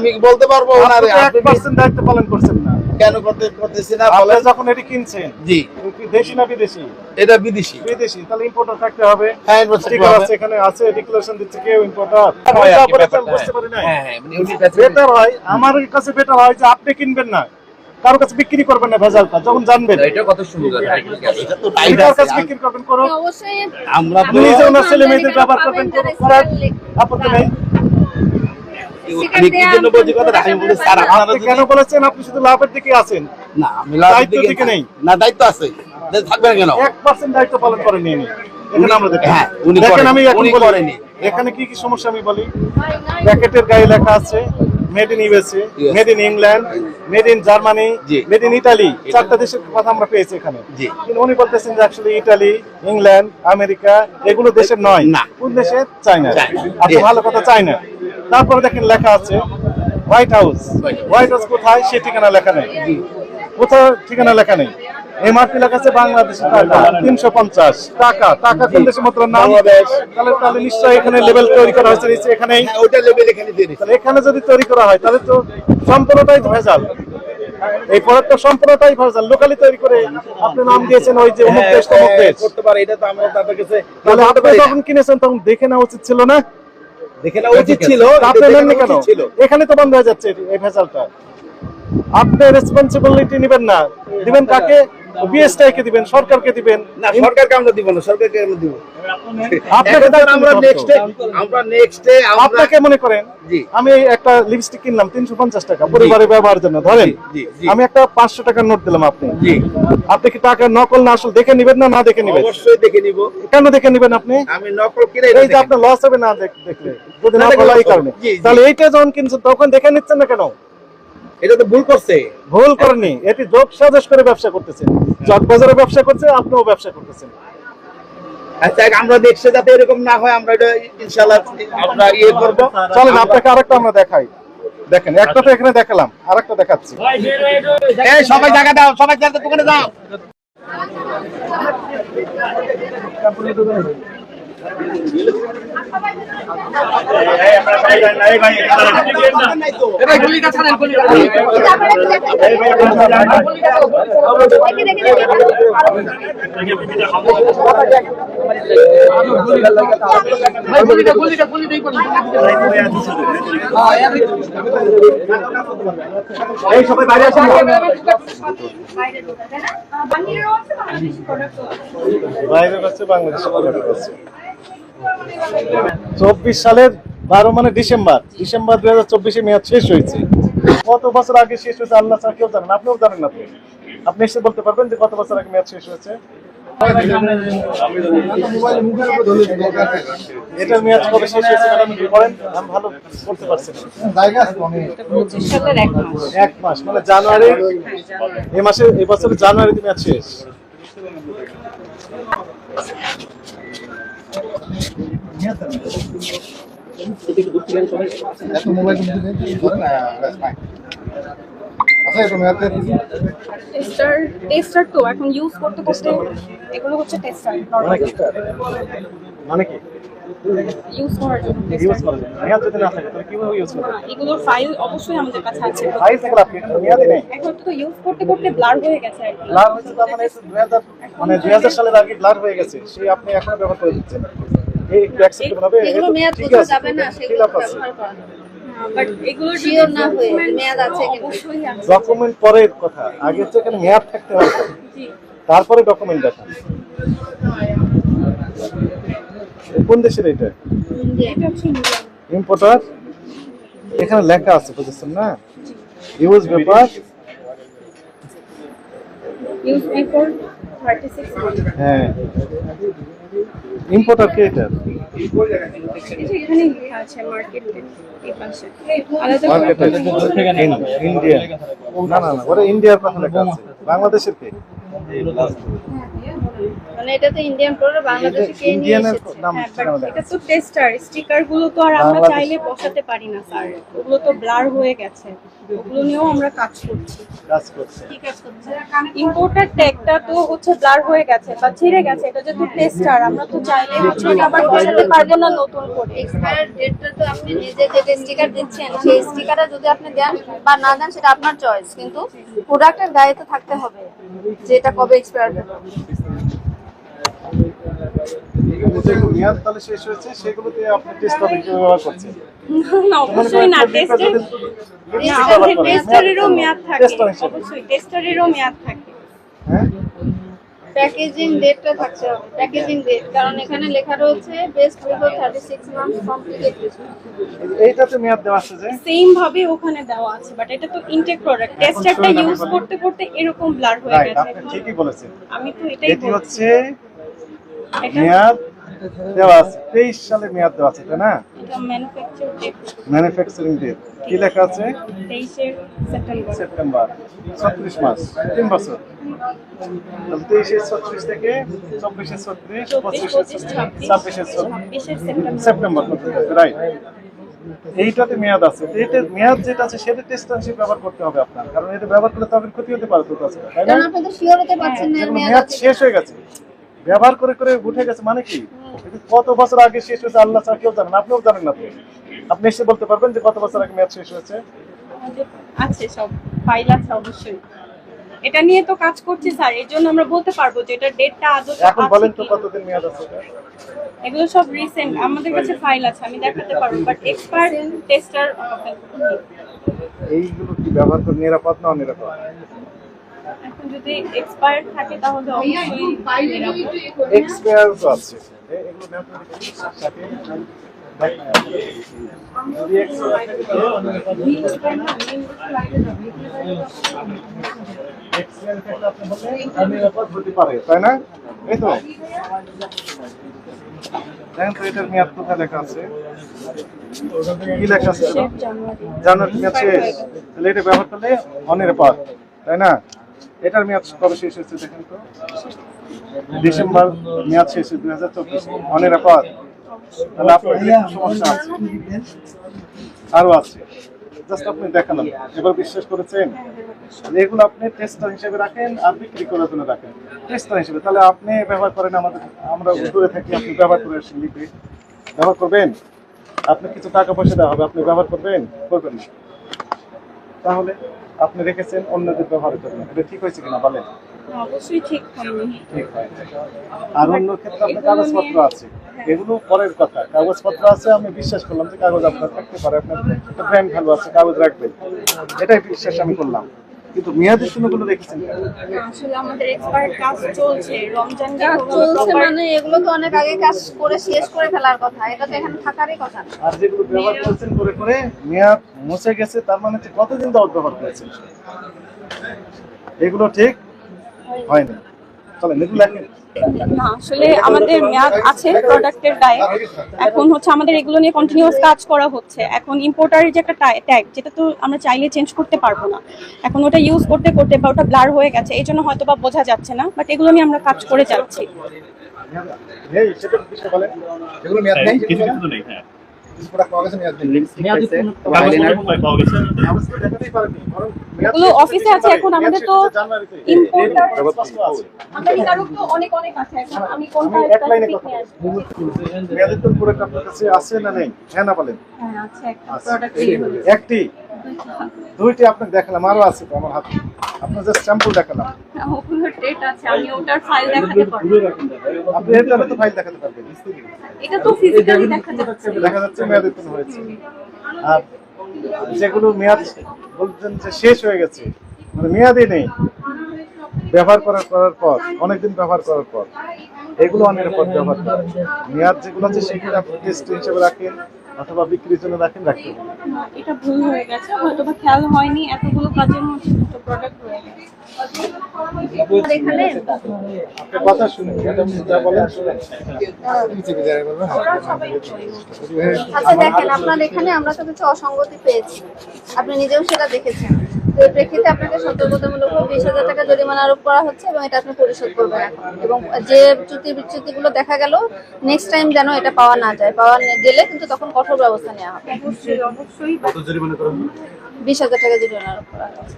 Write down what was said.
আমি বলতে পারব ওনারে আপনি আপনি দায়িত্ব পালন করছেন না। কেন করতে করতেছি না আপনি যখন এটি কিনছেন জি। দেশি না বিদেশি? এটা বিদেশি। বিদেশি তাহলে ইম্পোর্টার থাকতে হবে। হ্যাঁ আছে এখানে আছে ডিক্লারেশন দিচ্ছে কেউ ইম্পোর্টার হয় তারপরে বুঝতে পারি না হ্যাঁ হ্যাঁ মানে উনি বেটার হয় আমার কাছে বেটার হয় যে আপনি কিনবেন না। কারও কাছে বিক্রি করবেন না ভেজালটা যখন জানবেন। এটা কত সুন্দর। এটা তো কাছে বিক্রি করবেন করো অবশ্যই আমরা আপনি নিজে ওনার ছেলে মেয়েদের ব্যবহার করবেন আপত্তি নেই? আমি কি জন্য বলছি কথা? আমি বলি স্যার আপনারা কেন বলেছেন? আপনি শুধু লাভের দিকে আছেন। না আমি লাভের দিকে দিকে নেই। না দায়িত্ব আছে। থাকবে কেন? এক পার্সেন্ট দায়িত্ব পালন করেন নিয়ে এখানে আমরা দেখি উনি দেখেন করেন। আমি এখন উনি বলি, করেনি। এখানে কি কি সমস্যা আমি বলি? প্যাকেটের গায়ে লেখা আছে made in USA made in England made in Germany. Made in Italy চারটা দেশের কথা আমরা পেয়েছি এখানে। কিন্তু উনি বলতেছেন যে অ্যাকচুয়ালি ইতালি ইংল্যান্ড আমেরিকা এগুলো দেশের নয়। না। কোন দেশের চায়না চায়না। ভালো কথা চায়না তারপরে দেখেন লেখা আছে হোয়াইট হাউস হোয়াইট হাউস কোথায়? সে ঠিকানা লেখা নেই। কোথাও ঠিকানা লেখা নেই। এমআরপি লেখা আছে বাংলাদেশের টাকা। তিনশো পঞ্চাশ। টাকা। টাকা কোন দেশের মতো নাম। বাংলাদেশ। তাহলে তাহলে নিশ্চয়ই এখানে লেভেল তৈরি করা হয়েছে। হ্যাঁ ওইটা লেভেল এখানে দিয়ে তাহলে এখানে যদি তৈরি করা হয় তাহলে তো সম্পূর্ণটাই ভেজাল। এই প্রোডাক্টটা সম্পূর্ণটাই ভেজাল। লোকালি তৈরি করে আপনি নাম দিয়েছেন ওই যে অমুক দেশ তমুক দেশ। হ্যাঁ, করতে পারে। এটা তো আমরা তাদের কাছে তাহলে আপনি যখন কিনেছেন তখন দেখে নেওয়া উচিত ছিল না? দেখে নেওয়া উচিত ছিল আপনি নেননি কেন? এখানে তো বন্ধ হয়ে যাচ্ছে এই ভেজালটা। আপনি রেসপন্সিবিলিটি নেবেন না। দিবেন কাকে? বিএসটাই কে দিবেন সরকারকে দিবেন? না সরকারকে আমরা দিব না সরকারকে আমরা দিব। আপনাকে আমরা নেক্সট আমরা নেক্সটে আপনাকে মনে করেন আমি একটা লিপস্টিক কিনলাম তিনশো পঞ্চাশ টাকা পরিবারের ব্যবহারের জন্য ধরেন। আমি একটা পাঁচশো টাকার নোট দিলাম আপনি। আপনি কি টাকা নকল না আসল দেখে নিবেন না না দেখে নিবেন? অবশ্যই দেখে নিব। কেন দেখে নিবেন আপনি? আমি নকল কিনে এই যে আপনার লস হবে না দেখলে। যদি না না বলা এই কারণে। তাহলে এইটা যখন কিনছেন তখন দেখে নিচ্ছেন না কেন? এটা তো ভুল করছে। ভুল করেনি। এটি যোগ সাজেশ করে ব্যবসা করতেছেন চকবাজারে ব্যবসা করছে আপনিও ব্যবসা করতেছেন। আচ্ছা আমরা দেখছে যাতে এরকম না হয় আমরা এটা ইনশাআল্লাহ আমরা ইয়ে করব। চলেন আপনাকে আরেকটা আমরা দেখাই। দেখেন একটা তো এখানে দেখালাম আরেকটা দেখাচ্ছি। এই সবাই জায়গা দাও সবাই জায়গা দোকানে দাও সবাই বাইরে আসেন বাইরে ঢোকা, তাই না? আহ, বাহিরেও আছে, বাংলাদেশি চব্বিশ সালের বারো মানে ডিসেম্বর। ডিসেম্বর দুই হাজার চব্বিশে মেয়াদ শেষ হয়েছে। কত বছর আগে শেষ হয়েছে আল্লাহ ছাড়া কেউ জানেন আপনিও জানেন না আপনি এসে বলতে পারবেন যে কত বছর আগে মেয়াদ শেষ হয়েছে। মানে জানুয়ারি এই মাসে জানুয়ারিতে মেয়াদ শেষ। টেস্টার টেস্টার তো এখন ইউজ করতে করতে এগুলো হচ্ছে টেস্টার মানে কি? মানে কি? ইউজ করার জন্য ইউজ tester। করা মেয়াদ যদি না থাকে তাহলে কীভাবে ইউজ করবে? এগুলোর ফাইল অবশ্যই আমাদের কাছে আছে। ফাইল থাকলে আপনি এটা নেই। এখন তো ইউজ করতে করতে ব্লার হয়ে গেছে ব্লার হয়েছে তার মানে মানে সালের আগে ব্লার হয়ে গেছে। সেই আপনি এখনও ব্যবহার করে দিচ্ছেন। এই একটু অ্যাকসেপ্টেবল হবে এগুলো মেয়াদ বোঝা যাবে না সেগুলো ব্যবহার করা বাট এগুলোর যদি না হয়ে document মেয়াদ আছে কিনা। অবশ্যই আছে। ডকুমেন্ট পরের কথা। আগে তো এখানে মেয়াদ থাকতে হবে। তারপরে ডকুমেন্ট দেখান। কোন দেশের এটা? ইম্পোর্টার? এখানে লেখা আছে বুঝেছেন না? ইউজ পেপার হ্যাঁ। ইম্পোর্টার কে এটা? এটা এখানে লেখা আছে মার্কেট এই পাশে। আলাদা মার্কেট করে ইন্ডিয়া না না না ওটা ইন্ডিয়ার কথা লেখা আছে। বাংলাদেশের কে? মানে এটা তো ইন্ডিয়ান প্রোডাক্ট বাংলাদেশে কে নিয়ে এসেছে? হ্যাঁ এটা তো টেস্টার স্টিকারগুলো তো আর আমরা চাইলে বসাতে পারি না স্যার ওগুলো তো ব্লার হয়ে গেছে। ওগুলো নিয়েও আমরা কাজ করছি। কাজ করছে। কি কাজ করছে ইম্পোর্টার ট্যাগটা তো হচ্ছে ব্লার হয়ে গেছে বা ছিঁড়ে গেছে এটা যেহেতু টেস্টার আমরা তো চাইলে হচ্ছে আবার বসাতে পারব না নতুন করে। এক্সপায়ার ডেটটা তো আপনি নিজে যে স্টিকার দিচ্ছেন সেই স্টিকারটা যদি আপনি দেন বা না দেন সেটা আপনার চয়েস কিন্তু প্রোডাক্টের গায়ে তো থাকতে হবে যে এটা কবে এক্সপায়ার হবে মেয়াদ তাহলে শেষ হয়েছে সেগুলোতে আপনি টেস্ট পাবেন ব্যবহার করছেন? না অবশ্যই না টেস্টের আমাদের টেস্টারেরও মেয়াদ থাকে। অবশ্যই টেস্টারেরও মেয়াদ থাকে। হ্যাঁ? প্যাকেজিং ডেটটা থাকতে প্যাকেজিং ডেট কারণ এখানে লেখা রয়েছে best before thirty six month complicate এইটাতে মেয়াদ দেওয়া আছে যে? সেম ভাবে ওখানে দেওয়া আছে বাট এটা তো ইনটেক প্রোডাক্ট টেস্টারটা আমি ইউজ করতে করতে এরকম ব্লার হয়ে গেছে। আপনি ঠিকই বলেছেন। আমি তো এটাই বলছি। হচ্ছে মেয়াদ দেওয়া আছে তেইশ সালে মেয়াদ দেওয়া আছে তাই না? ম্যানুফ্যাকচার ম্যানুফ্যাকচারিং ডেট কি লেখা আছে? সেপ্টেম্বর। সেপ্টেম্বর ছত্রিশ মাস তিন বছর। তেইশে ছত্রিশ থেকে চব্বিশে ছত্রিশ পঁচিশে ছাব্বিশে সেপ্টেম্বর। সেপ্টেম্বর রাইট এইটাতে মেয়াদ আছে। তো এইটার মেয়াদ যেটা আছে সেটা টেস্ট হিসেবে ব্যবহার করতে হবে আপনার। কারণ এটা ব্যবহার করলে তো আপনার ক্ষতি হতে পারে তো তাই না? মেয়াদ শেষ হয়ে গেছে। ব্যবহার করে করে উঠে গেছে মানে কি? কত বছর আগে শেষ হয়েছে আল্লাহ ছাড়া কেউ জানেন আপনিও জানেন না তো। আপনি এসে বলতে পারবেন যে কত বছর আগে মেয়াদ শেষ হয়েছে? আছে সব ফাইল আছে অবশ্যই। এটা নিয়ে তো কাজ করছি স্যার এর জন্য আমরা বলতে পারব যে এটা ডেটটা আদৌ এখন বলেন তো কতদিন মেয়াদ আছে এগুলো সব রিসেন্ট আমাদের কাছে ফাইল আছে আমি দেখাতে পারব বাট এক্সপায়ার টেস্টার এইগুলো কি ব্যবহার করে নিরাপদ না অনিরাপদ? তো আছে তাই না? এই তো। তো মেয়াদ লেখা কি লেখা আছে? জানুয়ারি জানুয়ারি তাহলে ব্যবহার করলে অনিরাপদ তাই না? এটার মেয়াদ কবে শেষ হয়েছে দেখেন তো? ডিসেম্বর মেয়াদ শেষ হয়েছে, দুই হাজার চব্বিশ। অনিরাপদ তাহলে আপনার সমস্যা আছে। আরও আছে। আপনি বিশ্বাস করেছেন? এগুলো আপনি রাখেন বিক্রি করার জন্য রাখেন। হিসেবে। তাহলে আপনি ব্যবহার করেন আমরা দূরে থাকি, আপনি ব্যবহার করে ব্যবহার করবেন? আপনি কিছু টাকা পয়সা দেওয়া হবে, আপনি ব্যবহার করবেন? করবেন না। তাহলে আপনি রেখেছেন অন্যদের ব্যবহারের জন্য। এটা ঠিক হয়েছে কিনা বলেন? অবশ্যই ঠিক হয়নি। ঠিক হয় আর অন্য ক্ষেত্রে আপনার কাগজপত্র আছে। এগুলো পরের কথা। কাগজপত্র আছে আমি বিশ্বাস করলাম যে কাগজ আপনার থাকতে পারে। আপনার একটা ব্র্যান্ড ভ্যালু আছে কাগজ রাখবেন। এটাই বিশ্বাস আমি করলাম। কিন্তু মেয়াদের সময়গুলো রেখেছেন কেন? আসলে আমাদের এক্সপার্ট কাজ চলছে রমজান কাজ চলছে মানে এগুলো তো অনেক আগে কাজ করে শেষ করে ফেলার কথা এটা তো এখানে থাকারই কথা। আর যেগুলো ব্যবহার করছেন করে করে মেয়াদ মুছে গেছে তার মানে হচ্ছে কতদিন দাওয়াত ব্যবহার করেছেন? এগুলো ঠিক হয়নি। চলেন এগুলো না আসলে আমাদের মেয়াদ আছে প্রোডাক্টের গায়ে এখন হচ্ছে আমাদের এগুলো নিয়ে কন্টিনিউয়াস কাজ করা হচ্ছে। এখন ইম্পোর্টারের যে একটা ট্যাগ যেটা তো আমরা চাইলে চেঞ্জ করতে পারব না। এখন ওটা ইউজ করতে করতে বা ওটা ব্লার হয়ে গেছে এই জন্য হয়তো বা বোঝা যাচ্ছে না বাট এগুলো নিয়ে আমরা কাজ করে যাচ্ছি। এগুলো হ্যাঁ অফিসে আছে এখন আমাদের তো। আমাদের কারও তো অনেক অনেক আছে এখন আমি কোনটা এক লাইনে কথা তো আপনার কাছে আছে না নেই? হ্যাঁ না বলেন। হ্যাঁ আছে একটা প্রোডাক্ট একটি দুইটি আপনাকে দেখালাম আরও আছে তো আমার হাতে। আপনার জাস্ট স্যাম্পল দেখালাম। ওগুলো ডেট আছে আমি ওটার ফাইল দেখাতে পারব। আপনি জন্য তো ফাইল দেখাতে পারবেন। এটা তো ফিজিক্যালি দেখা যাচ্ছে। দেখা যাচ্ছে মেয়াদের তো হয়েছে। আর যেগুলো মেয়াদ বলছেন যে শেষ হয়ে গেছে মানে মেয়াদই নেই। ব্যবহার করার করার পর অনেকদিন ব্যবহার করার পর এগুলো অনিরাপদ ব্যবহার করেন মেয়াদ যেগুলো আছে সেগুলো আপনি টেস্ট হিসেবে রাখেন। অথবা বিক্রির জন্য রাখেন রাখতে পারেন। এটা ভুল হয়ে গেছে হয়তো বা খেয়াল হয়নি এতগুলো কাজের মধ্যে দুটো প্রোডাক্ট হয়ে গেছে। আপনি এখানে আপনার কথা শুনে ম্যাডাম যা বলেন শুনেন আচ্ছা দেখেন আপনার এখানে আমরা তো কিছু অসঙ্গতি পেয়েছি। আপনি নিজেও সেটা দেখেছেন। এই প্রেক্ষিতে আপনাকে সতর্কতামূলক বিশ হাজার টাকা জরিমানা আরোপ করা হচ্ছে এবং এটা আপনি পরিশোধ করবেন এখন। এবং যে চ্যুতি বিচ্যুতিগুলো দেখা গেল নেক্সট টাইম যেন এটা পাওয়া না যায়। পাওয়া গেলে কিন্তু তখন কঠোর ব্যবস্থা নেওয়া হবে। অবশ্যই অবশ্যই। বিশ হাজার টাকা জরিমানা আরোপ করা হচ্ছে